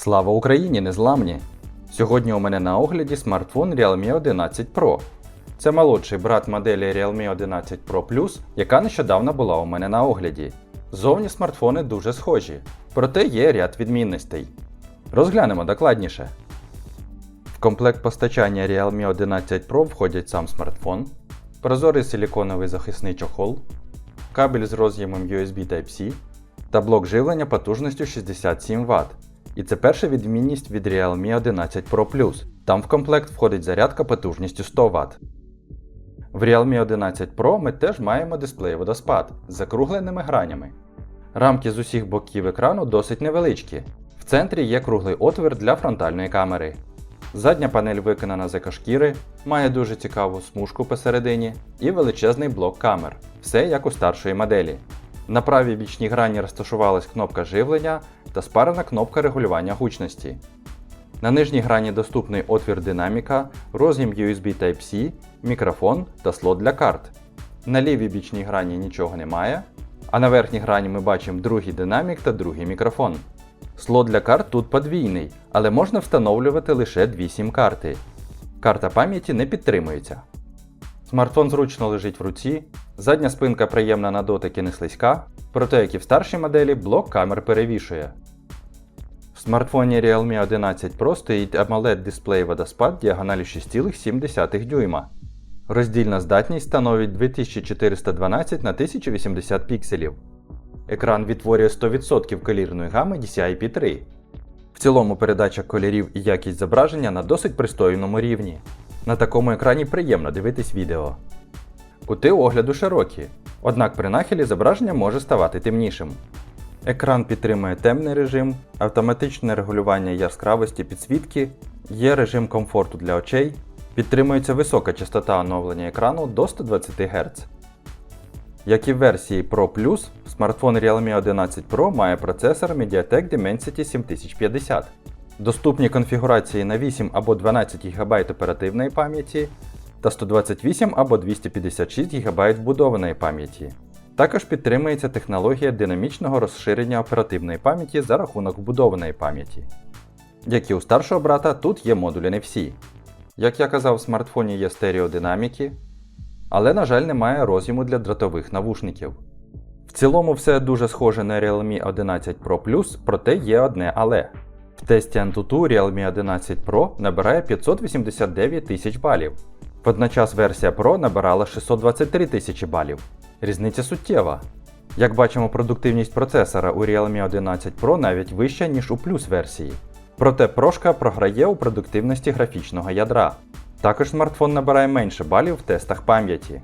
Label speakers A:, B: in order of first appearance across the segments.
A: Слава Україні, незламні! Сьогодні у мене на огляді смартфон Realme 11 Pro. Це молодший брат моделі Realme 11 Pro Plus, яка нещодавно була у мене на огляді. Зовні смартфони дуже схожі, проте є ряд відмінностей. Розглянемо докладніше. В комплект постачання Realme 11 Pro входять сам смартфон, прозорий силіконовий захисний чохол, кабель з роз'ємом USB Type-C та блок живлення потужністю 67 Вт. І це перша відмінність від Realme 11 Pro Plus. Там в комплект входить зарядка потужністю 100 Вт. В Realme 11 Pro ми теж маємо дисплей водоспад з закругленими гранями. Рамки з усіх боків екрану досить невеличкі. В центрі є круглий отвір для фронтальної камери. Задня панель виконана з екошкіри, має дуже цікаву смужку посередині і величезний блок камер. Все як у старшої моделі. На правій бічній грані розташувалась кнопка живлення та спарена кнопка регулювання гучності. На нижній грані доступний отвір динаміка, роз'єм USB Type-C, мікрофон та слот для карт. На лівій бічній грані нічого немає, а на верхній грані ми бачимо другий динамік та другий мікрофон. Слот для карт тут подвійний, але можна встановлювати лише дві сім-карти. Карта пам'яті не підтримується. Смартфон зручно лежить в руці, задня спинка приємна на дотик і не слизька, проте як і в старшій моделі, блок камер перевішує. В смартфоні Realme 11 Pro стоїть AMOLED дисплей водоспад діагоналі 6,7 дюйма. Роздільна здатність становить 2412 на 1080 пікселів. Екран відтворює 100% колірної гами DCI-P3. В цілому передача кольорів і якість зображення на досить пристойному рівні. На такому екрані приємно дивитись відео. Кути огляду широкі, однак при нахилі зображення може ставати темнішим. Екран підтримує темний режим, автоматичне регулювання яскравості підсвітки, є режим комфорту для очей, підтримується висока частота оновлення екрану до 120 Гц. Як і в версії Pro Plus, смартфон Realme 11 Pro має процесор MediaTek Dimensity 7050. Доступні конфігурації на 8 або 12 ГБ оперативної пам'яті та 128 або 256 ГБ вбудованої пам'яті. Також підтримується технологія динамічного розширення оперативної пам'яті за рахунок вбудованої пам'яті. Як і у старшого брата, тут є модулі не всі. Як я казав, в смартфоні є стереодинаміки, але, на жаль, немає роз'єму для дротових навушників. В цілому все дуже схоже на Realme 11 Pro Plus, проте є одне але. В тесті Antutu Realme 11 Pro набирає 589 тисяч балів. Водночас версія Pro набирала 623 тисячі балів. Різниця суттєва. Як бачимо, продуктивність процесора у Realme 11 Pro навіть вища, ніж у Plus версії. Проте прошка програє у продуктивності графічного ядра. Також смартфон набирає менше балів в тестах пам'яті.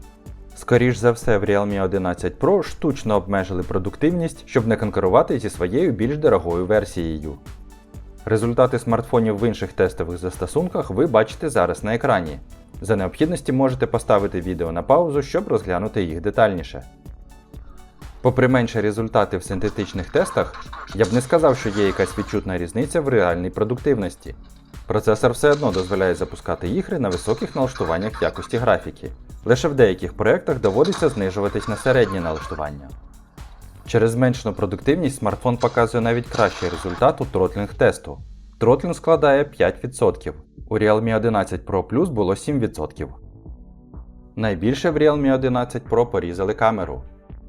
A: Скоріш за все, в Realme 11 Pro штучно обмежили продуктивність, щоб не конкурувати зі своєю більш дорогою версією. Результати смартфонів в інших тестових застосунках ви бачите зараз на екрані. За необхідності можете поставити відео на паузу, щоб розглянути їх детальніше. Попри менші результати в синтетичних тестах, я б не сказав, що є якась відчутна різниця в реальній продуктивності. Процесор все одно дозволяє запускати ігри на високих налаштуваннях якості графіки. Лише в деяких проєктах доводиться знижуватись на середні налаштування. Через зменшену продуктивність смартфон показує навіть кращий результат у тротлінг тесту. Тротлінг складає 5%. У Realme 11 Pro Plus було 7%. Найбільше в Realme 11 Pro порізали камеру.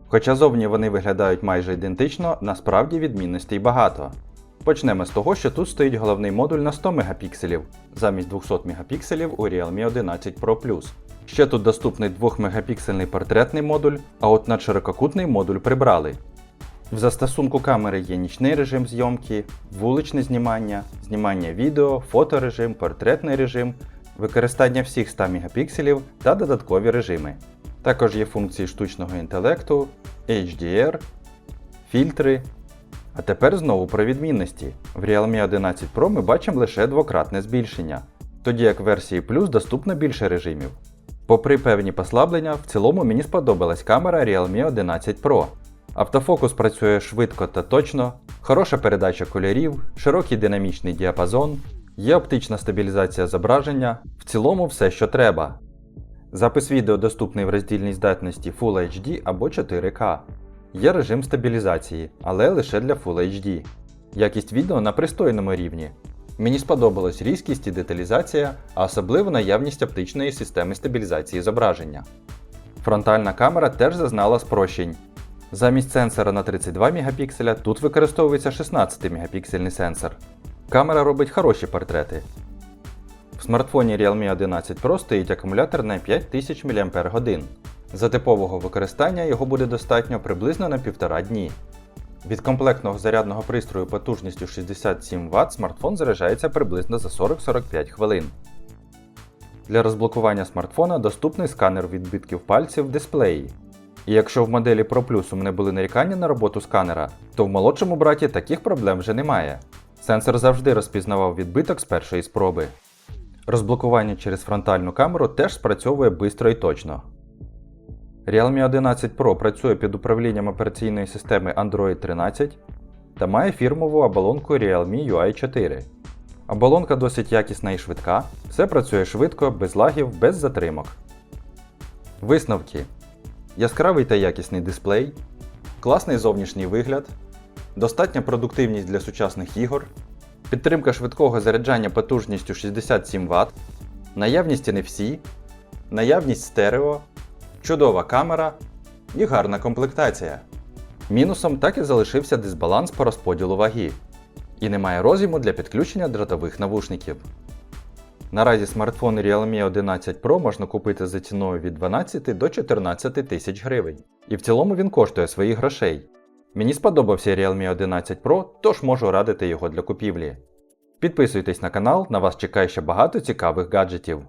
A: Хоча зовні вони виглядають майже ідентично, насправді відмінностей багато. Почнемо з того, що тут стоїть головний модуль на 100 Мп замість 200 Мп у Realme 11 Pro Plus. Ще тут доступний 2-мегапіксельний портретний модуль, а от надширококутний модуль прибрали. В застосунку камери є нічний режим зйомки, вуличне знімання, знімання відео, фоторежим, портретний режим, використання всіх 100 Мп та додаткові режими. Також є функції штучного інтелекту, HDR, фільтри. А тепер знову про відмінності. В Realme 11 Pro ми бачимо лише двократне збільшення, тоді як в версії Plus доступно більше режимів. Попри певні послаблення, в цілому мені сподобалась камера Realme 11 Pro. Автофокус працює швидко та точно, хороша передача кольорів, широкий динамічний діапазон, є оптична стабілізація зображення, в цілому все, що треба. Запис відео доступний в роздільній здатності Full HD або 4К. Є режим стабілізації, але лише для Full HD. Якість відео на пристойному рівні. Мені сподобалась різкість і деталізація, а особливо наявність оптичної системи стабілізації зображення. Фронтальна камера теж зазнала спрощень. Замість сенсора на 32 Мп тут використовується 16 мегапіксельний сенсор. Камера робить хороші портрети. В смартфоні Realme 11 Pro стоїть акумулятор на 5000 мАч. За типового використання його буде достатньо приблизно на 1,5 дні. Від комплектного зарядного пристрою потужністю 67 Вт смартфон заряджається приблизно за 40-45 хвилин. Для розблокування смартфона доступний сканер відбитків пальців в дисплеї. І якщо в моделі Pro Plus у мене були нарікання на роботу сканера, то в молодшому браті таких проблем вже немає. Сенсор завжди розпізнавав відбиток з першої спроби. Розблокування через фронтальну камеру теж спрацьовує швидко і точно. Realme 11 Pro працює під управлінням операційної системи Android 13 та має фірмову оболонку Realme UI 4. Оболонка досить якісна і швидка, все працює швидко, без лагів, без затримок. Висновки: яскравий та якісний дисплей, класний зовнішній вигляд, достатня продуктивність для сучасних ігор, підтримка швидкого заряджання потужністю 67 Вт, наявність NFC, наявність стерео, чудова камера і гарна комплектація. Мінусом так і залишився дисбаланс по розподілу ваги, і немає роз'єму для підключення дротових навушників. Наразі смартфон Realme 11 Pro можна купити за ціною від 12 до 14 тисяч гривень. І в цілому він коштує своїх грошей. Мені сподобався Realme 11 Pro, тож можу радити його для купівлі. Підписуйтесь на канал, на вас чекає ще багато цікавих гаджетів.